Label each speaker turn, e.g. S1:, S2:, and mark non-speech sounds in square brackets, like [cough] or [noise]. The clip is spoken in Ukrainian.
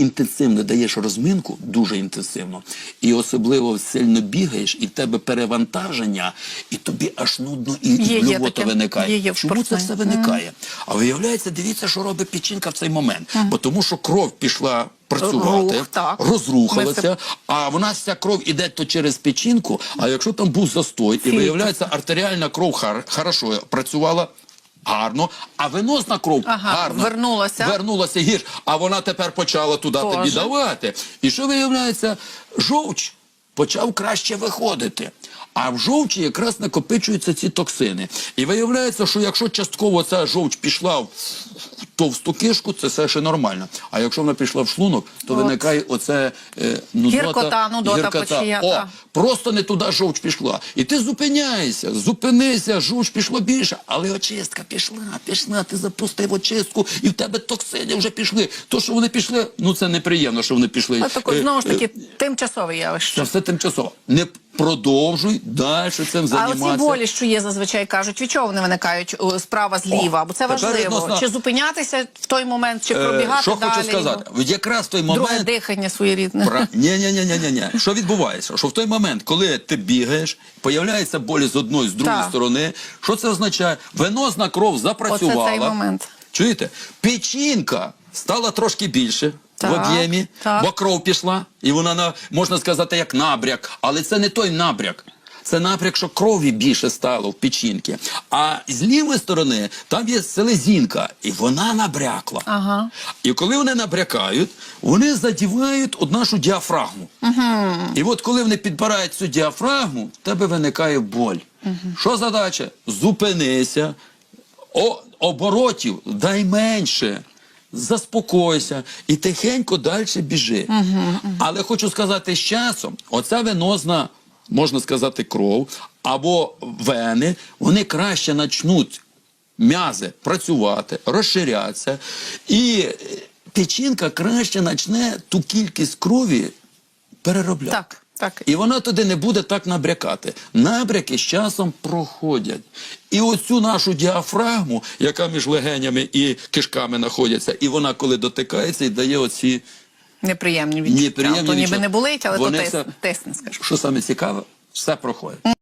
S1: інтенсивно даєш розминку, дуже інтенсивно, і особливо сильно бігаєш, і в тебе перевантаження, і тобі аж нудно і, блювота виникає.
S2: Є, є в
S1: Чому це все виникає? А виявляється, дивіться, що робить печінка в цей момент. Бо тому що кров пішла працювати,
S2: Рух, так.
S1: розрухалася,
S2: це-
S1: а вона вся кров іде то через печінку, а якщо там був застой, і виявляється, артеріальна кров хар, хорошо працювала. Гарно, а венозна кров
S2: Ага,
S1: гарно
S2: вернулася.
S1: вернулася гірш, а вона тепер почала туди
S2: Тоже.
S1: тобі давати. І що виявляється, жовч почав краще виходити. А в жовчі якраз накопичуються ці токсини. І виявляється, що якщо частково ця жовч пішла в товсту кишку, це все ще нормально. А якщо вона пішла в шлунок, то
S2: От.
S1: виникає оце е, нудота,
S2: Гіркота, нудота,
S1: гіркота. О. просто не туди жовч пішла. І ти зупиняєшся, зупинися, жовч пішло більше, але очистка пішла, пішла, ти запустив очистку, і в тебе токсини вже пішли. То, що вони пішли, ну це неприємно, що вони пішли.
S2: А також
S1: Е,
S2: знову ж
S1: е,
S2: таки тимчасове явище.
S1: Це все тимчасово. Не продовжуй далі цим
S2: А
S1: займатися.
S2: оці болі, що є, зазвичай кажуть, від чого вони виникають справа зліва? Бо це важливо.
S1: відносно-
S2: Чи зупинятися в той момент, чи
S1: Е,
S2: пробігати
S1: що
S2: далі?
S1: хочу сказати, якраз той
S2: Друге
S1: момент.
S2: дихання своєрідне.
S1: Пра... [laughs] Ні, ні, ні, ні, ні, ні. Що відбувається? Що в той момент, коли ти бігаєш, появляється болі з одної, з другої
S2: Так.
S1: сторони. Що це означає? Венозна кров запрацювала.
S2: Оце цей момент.
S1: Чуєте? Печінка стала трошки більше. В об'ємі, бо кров пішла, і вона можна сказати як набряк, але це не той набряк. Це напряк, що крові більше стало в печінки. А з лівої сторони там є селезінка, і вона набрякла.
S2: Ага.
S1: І коли вони набрякають, вони задівають от нашу діафрагму. Угу. І от коли вони підбирають цю діафрагму, в тебе виникає боль. Угу. Що задача? Зупинися, о, оборотів дай менше. Заспокойся і тихенько далі біжи. Але хочу сказати, з часом оця венозна, можна сказати, кров або вени, вони краще почнуть м'язи працювати, розширятися, і е, печінка краще почне ту кількість крові переробляти.
S2: Так, так.
S1: І вона туди не буде так набрякати. Набряки з часом проходять. І оцю нашу діафрагму, яка між легенями і кишками знаходиться, і вона коли дотикається і дає оці.
S2: Неприємні відчуття.
S1: Неприємні
S2: то ніби
S1: відчуття.
S2: не болить, але
S1: Вони
S2: то тисне, скажу.
S1: Що саме цікаве, все проходить.